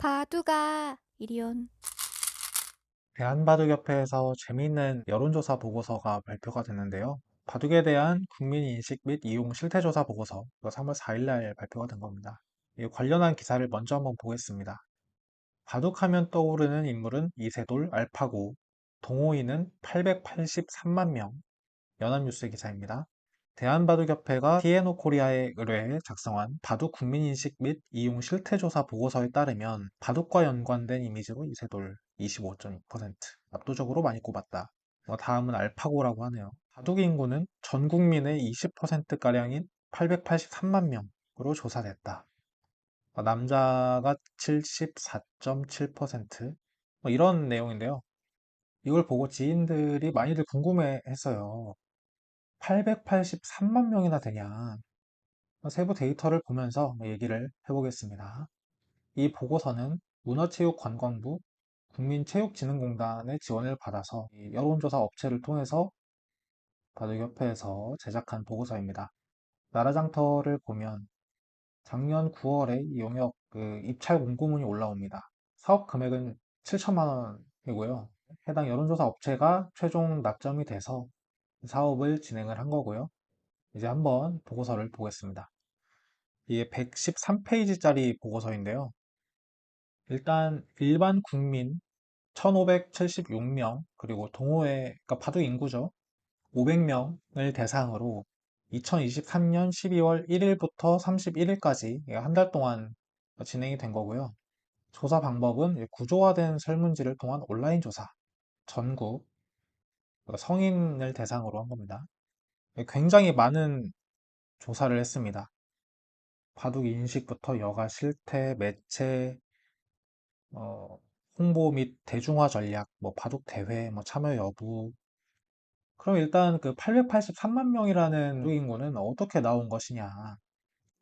바둑아, 이리온. 대한바둑협회에서 재미있는 여론조사 보고서가 발표가 됐는데요. 바둑에 대한 국민 인식 및 이용 실태조사 보고서, 이거 3월 4일날 발표가 된 겁니다. 이 관련한 기사를 먼저 한번 보겠습니다. 바둑하면 떠오르는 인물은 이세돌, 알파고, 동호인은 883만 명, 연합뉴스 기사입니다. 대한바둑협회가 TNO 코리아에 의뢰해 작성한 바둑 국민인식 및 이용 실태조사 보고서에 따르면 바둑과 연관된 이미지로 이세돌 25.2% 압도적으로 많이 꼽았다. 뭐 다음은 알파고라고 하네요. 바둑 인구는 전 국민의 20%가량인 883만 명으로 조사됐다. 어, 남자가 74.7%, 뭐 이런 내용인데요. 이걸 보고 지인들이 많이들 궁금해 했어요. 883만 명이나 되냐. 세부 데이터를 보면서 얘기를 해보겠습니다. 이 보고서는 문화체육관광부 국민체육진흥공단의 지원을 받아서 여론조사 업체를 통해서 바둑협회에서 제작한 보고서입니다. 나라장터를 보면 작년 9월에 이 용역 그 입찰 공고문이 올라옵니다. 사업 금액은 7천만 원이고요. 해당 여론조사 업체가 최종 낙점이 돼서 사업을 진행을 한 거고요. 이제 한번 보고서를 보겠습니다. 이게 113페이지짜리 보고서인데요. 일단 일반 국민 1576명 그리고 동호회 그러니까 바둑 인구죠. 500명을 대상으로 2023년 12월 1일부터 31일까지 한 달 동안 진행이 된 거고요. 조사 방법은 구조화된 설문지를 통한 온라인 조사, 전국 성인을 대상으로 한 겁니다. 굉장히 많은 조사를 했습니다. 바둑 인식부터 여가 실태, 매체, 어, 홍보 및 대중화 전략, 뭐 바둑 대회, 뭐 참여 여부. 그럼 일단 그 883만 명이라는 바둑 인구는 어떻게 나온 것이냐?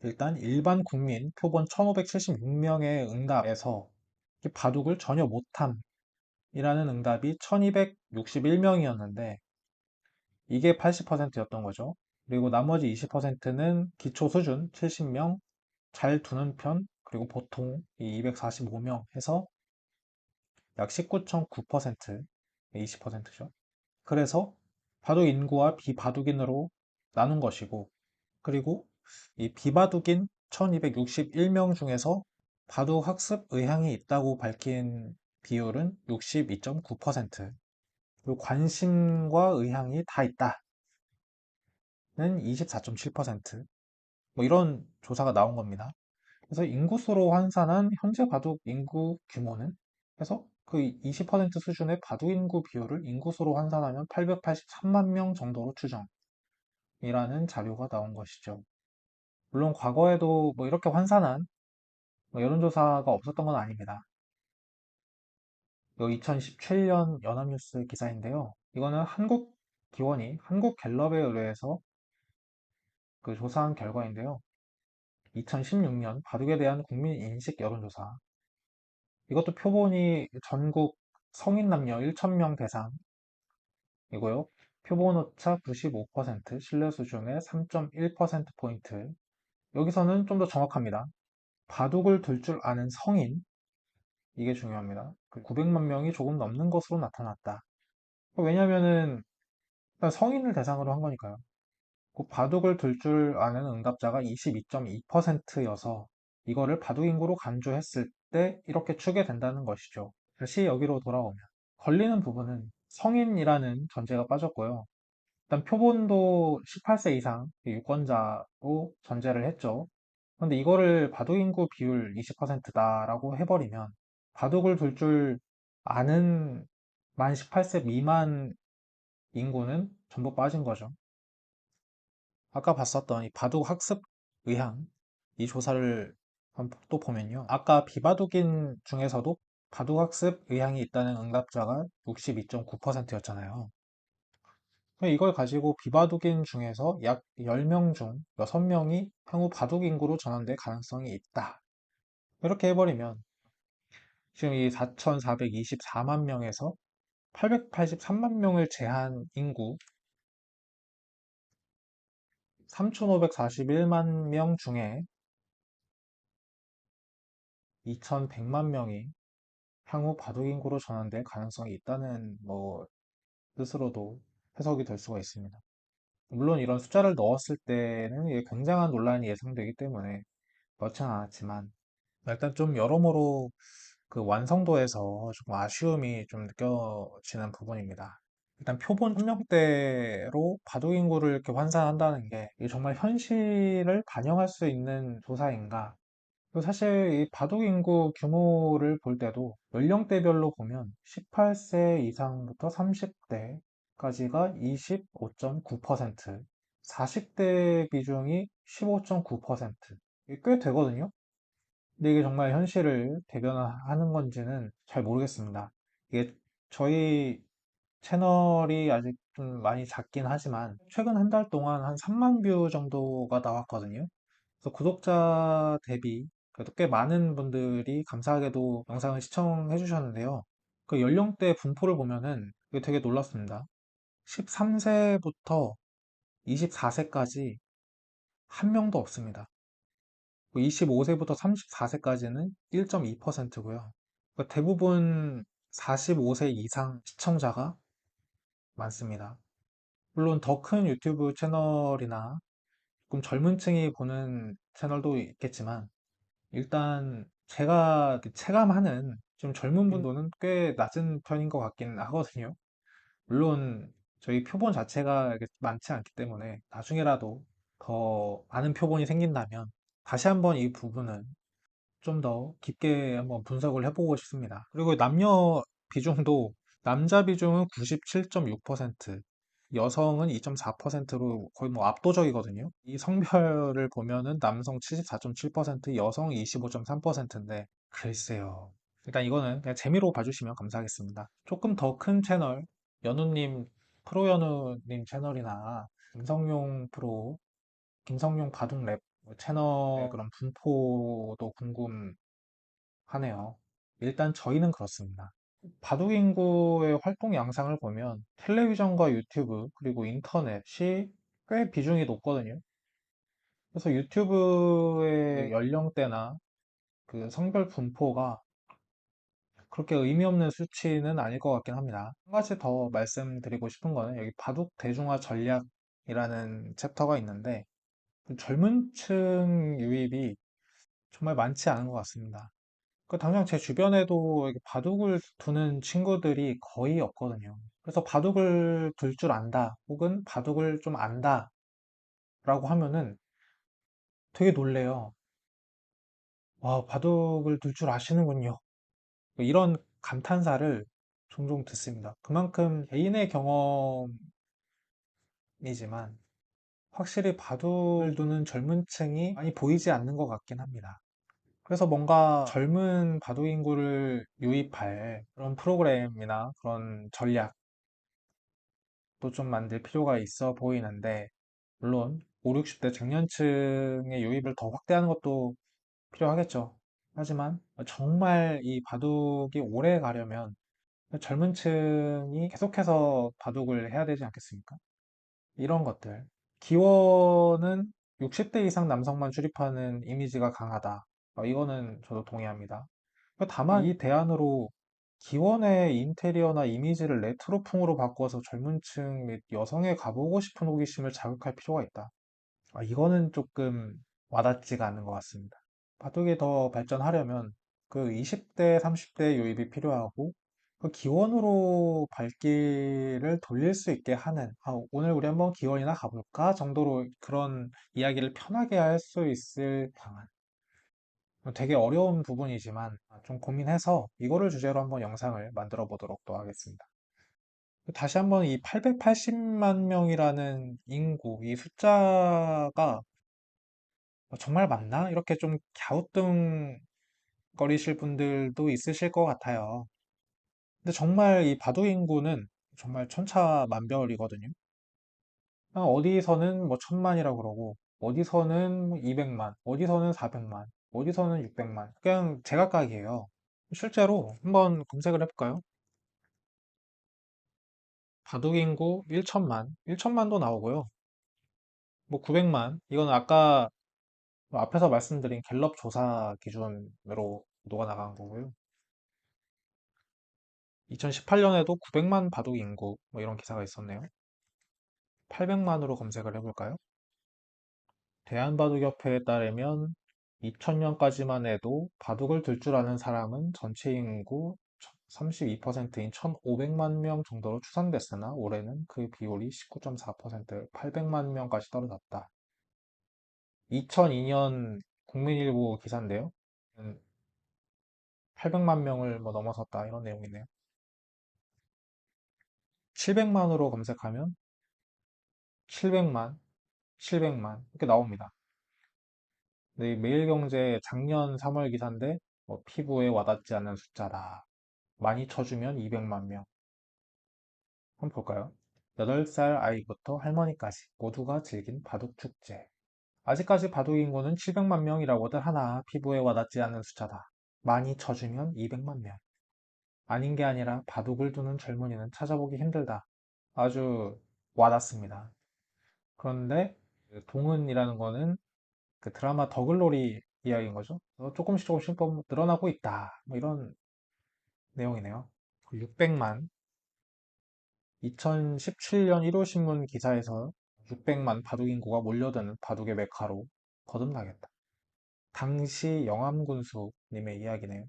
일단 일반 국민 표본 1576명의 응답에서 바둑을 전혀 못함 이라는 응답이 1261명이었는데 이게 80%였던 거죠. 그리고 나머지 20%는 기초 수준 70명, 잘 두는 편, 그리고 보통 245명 해서 약 19.9%, 20%죠. 그래서 바둑 인구와 비바둑인으로 나눈 것이고, 그리고 이 비바둑인 1261명 중에서 바둑 학습 의향이 있다고 밝힌 비율은 62.9%, 그리고 관심과 의향이 다 있다는 24.7%, 뭐 이런 조사가 나온 겁니다. 그래서 인구수로 환산한 현재 바둑 인구 규모는 그래서 그 20% 수준의 바둑 인구 비율을 인구수로 환산하면 883만 명 정도로 추정이라는 자료가 나온 것이죠. 물론 과거에도 뭐 이렇게 환산한 뭐 여론조사가 없었던 건 아닙니다. 2017년 연합뉴스 기사인데요. 이거는 한국 기원이 한국 갤럽에 의뢰해서 그 조사한 결과인데요. 2016년 바둑에 대한 국민 인식 여론조사. 이것도 표본이 전국 성인 남녀 1,000명 대상이고요. 표본 오차 95%, 신뢰 수준의 3.1%포인트. 여기서는 좀 더 정확합니다. 바둑을 둘 줄 아는 성인, 이게 중요합니다. 900만 명이 조금 넘는 것으로 나타났다. 왜냐면은 성인을 대상으로 한 거니까요. 그 바둑을 둘줄 아는 응답자가 22.2%여서 이거를 바둑 인구로 간주했을 때 이렇게 추게 된다는 것이죠. 다시 여기로 돌아오면 걸리는 부분은 성인이라는 전제가 빠졌고요. 일단 표본도 18세 이상 유권자로 전제를 했죠. 근데 이거를 바둑 인구 비율 20%다라고 해버리면 바둑을 둘 줄 아는 만 18세 미만 인구는 전부 빠진 거죠. 아까 봤었던 이 바둑 학습 의향 이 조사를 또 보면요. 아까 비바둑인 중에서도 바둑 학습 의향이 있다는 응답자가 62.9%였잖아요. 이걸 가지고 비바둑인 중에서 약 10명 중 6명이 향후 바둑 인구로 전환될 가능성이 있다. 이렇게 해버리면 지금 이 4,424만 명에서 883만 명을 제한 인구 3,541만 명 중에 2100만 명이 향후 바둑 인구로 전환될 가능성이 있다는 뭐 뜻으로도 해석이 될 수가 있습니다. 물론 이런 숫자를 넣었을 때는 굉장한 논란이 예상되기 때문에 넣지는 않았지만 일단 좀 여러모로 그 완성도에서 조금 아쉬움이 좀 느껴지는 부분입니다. 일단 표본 점령대로 바둑 인구를 이렇게 환산한다는 게 정말 현실을 반영할 수 있는 조사인가? 사실 이 바둑 인구 규모를 볼 때도 연령대별로 보면 18세 이상부터 30대까지가 25.9%, 40대 비중이 15.9%, 이게 꽤 되거든요. 근데 이게 정말 현실을 대변하는 건지는 잘 모르겠습니다. 이게 저희 채널이 아직 좀 많이 작긴 하지만 최근 한 달 동안 한 3만 뷰 정도가 나왔거든요. 그래서 구독자 대비 그래도 꽤 많은 분들이 감사하게도 영상을 시청해 주셨는데요. 그 연령대 분포를 보면은 이게 되게 놀랐습니다. 13세부터 24세까지 한 명도 없습니다. 25세부터 34세까지는 1.2%고요. 대부분 45세 이상 시청자가 많습니다. 물론 더 큰 유튜브 채널이나 조금 젊은 층이 보는 채널도 있겠지만 일단 제가 체감하는 좀 젊은 분도는 꽤 낮은 편인 것 같긴 하거든요. 물론 저희 표본 자체가 많지 않기 때문에 나중에라도 더 많은 표본이 생긴다면 다시 한번 이 부분은 좀 더 깊게 한번 분석을 해보고 싶습니다. 그리고 남녀 비중도 남자 비중은 97.6%, 여성은 2.4%로 거의 뭐 압도적이거든요. 이 성별을 보면은 남성 74.7%, 여성 25.3%인데 글쎄요. 일단 이거는 그냥 재미로 봐주시면 감사하겠습니다. 조금 더 큰 채널, 연우님, 프로연우님 채널이나 김성용 프로, 김성용 바둑 랩 채널의 그런 분포도 궁금하네요. 일단 저희는 그렇습니다. 바둑 인구의 활동 양상을 보면 텔레비전과 유튜브 그리고 인터넷이 꽤 비중이 높거든요. 그래서 유튜브의 연령대나 그 성별 분포가 그렇게 의미 없는 수치는 아닐 것 같긴 합니다. 한 가지 더 말씀드리고 싶은 거는 여기 바둑 대중화 전략이라는 챕터가 있는데 젊은 층 유입이 정말 많지 않은 것 같습니다. 그 당장 제 주변에도 바둑을 두는 친구들이 거의 없거든요. 그래서 바둑을 둘 줄 안다, 혹은 바둑을 좀 안다, 라고 하면은 되게 놀래요. 와, 바둑을 둘 줄 아시는군요. 이런 감탄사를 종종 듣습니다. 그만큼 개인의 경험이지만 확실히 바둑을 두는 젊은 층이 많이 보이지 않는 것 같긴 합니다. 그래서 뭔가 젊은 바둑 인구를 유입할 그런 프로그램이나 그런 전략도 좀 만들 필요가 있어 보이는데, 물론 5, 60대 장년층의 유입을 더 확대하는 것도 필요하겠죠. 하지만 정말 이 바둑이 오래 가려면 젊은 층이 계속해서 바둑을 해야 되지 않겠습니까? 이런 것들. 기원은 60대 이상 남성만 출입하는 이미지가 강하다. 어, 이거는 저도 동의합니다. 다만 이 대안으로 기원의 인테리어나 이미지를 레트로풍으로 바꿔서 젊은 층 및 여성의 가보고 싶은 호기심을 자극할 필요가 있다. 아, 이거는 조금 와닿지가 않는 것 같습니다. 바둑이 더 발전하려면 그 20대, 30대 유입이 필요하고 그 기원으로 발길을 돌릴 수 있게 하는 아, 오늘 우리 한번 기원이나 가볼까 정도로 그런 이야기를 편하게 할 수 있을 방안 되게 어려운 부분이지만 좀 고민해서 이거를 주제로 한번 영상을 만들어 보도록 또 하겠습니다. 다시 한번 이 880만 명이라는 인구, 이 숫자가 정말 맞나? 이렇게 좀 갸우뚱거리실 분들도 있으실 것 같아요. 근데 정말 이 바둑 인구는 정말 천차만별이거든요. 아, 어디서는 뭐 천만이라고 그러고, 어디서는 200만, 어디서는 400만, 어디서는 600만. 그냥 제각각이에요. 실제로 한번 검색을 해볼까요? 바둑 인구 1천만, 1천만도 나오고요. 뭐 900만, 이건 아까 앞에서 말씀드린 갤럽 조사 기준으로 녹아나간 거고요. 2018년에도 900만 바둑 인구 뭐 이런 기사가 있었네요. 800만으로 검색을 해볼까요? 대한바둑협회에 따르면 2000년까지만 해도 바둑을 둘줄 아는 사람은 전체 인구 32%인 1,500만 명 정도로 추산됐으나 올해는 그 비율이 19.4% 800만 명까지 떨어졌다. 2002년 국민일보 기사인데요. 800만 명을 뭐 넘어섰다 이런 내용이네요. 700만으로 검색하면 700만, 700만 이렇게 나옵니다. 네, 매일경제 작년 3월 기사인데 뭐 피부에 와닿지 않는 숫자다. 많이 쳐주면 200만 명. 한번 볼까요? 8살 아이부터 할머니까지 모두가 즐긴 바둑 축제. 아직까지 바둑 인구는 700만 명이라고들 하나 피부에 와닿지 않는 숫자다. 많이 쳐주면 200만 명. 아닌 게 아니라 바둑을 두는 젊은이는 찾아보기 힘들다. 아주 와닿습니다. 그런데 그 동은이라는 거는 그 드라마 더글로리 이야기인 거죠. 그래서 조금씩 조금씩 또 늘어나고 있다. 뭐 이런 내용이네요. 600만 2017년 1호 신문 기사에서 600만 바둑 인구가 몰려드는 바둑의 메카로 거듭나겠다. 당시 영암군수님의 이야기네요.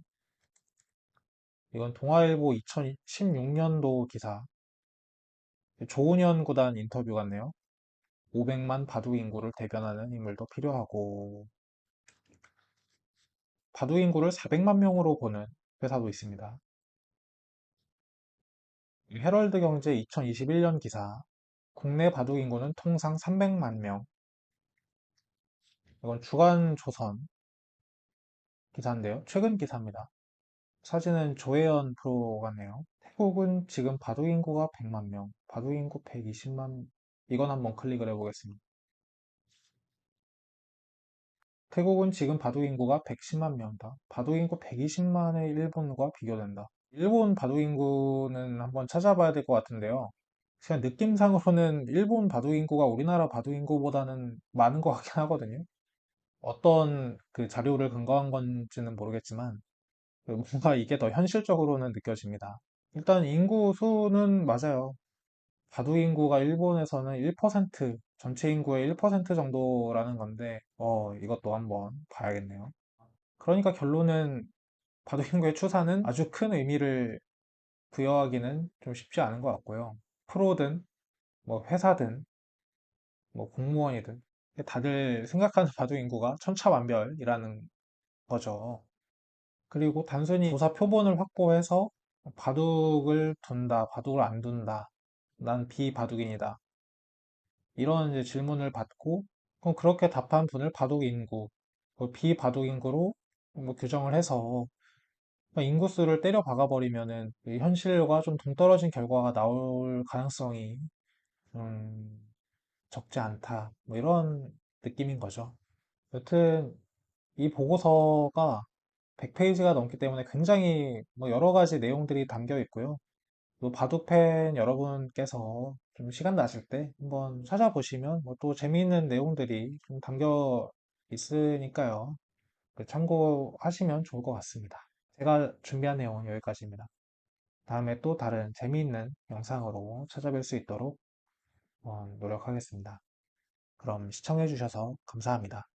이건 동아일보 2016년도 기사. 조은현 구단 인터뷰 같네요. 500만 바둑 인구를 대변하는 인물도 필요하고 바둑 인구를 400만 명으로 보는 회사도 있습니다. 헤럴드 경제 2021년 기사 국내 바둑 인구는 통상 300만 명 이건 주간 조선 기사인데요. 최근 기사입니다. 사진은 조혜연 프로 같네요. 태국은 지금 바둑 인구가 100만 명, 바둑 인구 120만 이건 한번 클릭을 해보겠습니다. 태국은 지금 바둑 인구가 110만 명이다. 바둑 인구 120만의 일본과 비교된다. 일본 바둑 인구는 한번 찾아봐야 될 것 같은데요. 그냥 느낌상으로는 일본 바둑 인구가 우리나라 바둑 인구보다는 많은 것 같긴 하거든요. 어떤 그 자료를 근거한 건지는 모르겠지만 그 뭔가 이게 더 현실적으로는 느껴집니다. 일단 인구 수는 맞아요. 바둑 인구가 일본에서는 1% 전체 인구의 1% 정도라는 건데 어 이것도 한번 봐야겠네요. 그러니까 결론은 바둑 인구의 추산은 아주 큰 의미를 부여하기는 좀 쉽지 않은 것 같고요. 프로든 뭐 회사든 뭐 공무원이든 다들 생각하는 바둑 인구가 천차만별이라는 거죠. 그리고 단순히 조사 표본을 확보해서 바둑을 둔다, 바둑을 안 둔다, 난 비바둑인이다. 이런 이제 질문을 받고 그럼 그렇게 답한 분을 바둑 인구, 뭐 비바둑 인구로 뭐 규정을 해서 인구수를 때려 박아버리면은 현실과 좀 동떨어진 결과가 나올 가능성이 음, 적지 않다. 뭐 이런 느낌인 거죠. 여튼 이 보고서가 100페이지가 넘기 때문에 굉장히 뭐 여러 가지 내용들이 담겨 있고요. 또 바둑팬 여러분께서 좀 시간 나실 때 한번 찾아보시면 뭐 또 재미있는 내용들이 좀 담겨 있으니까요. 그 참고하시면 좋을 것 같습니다. 제가 준비한 내용은 여기까지입니다. 다음에 또 다른 재미있는 영상으로 찾아뵐 수 있도록 어, 노력하겠습니다. 그럼 시청해주셔서 감사합니다.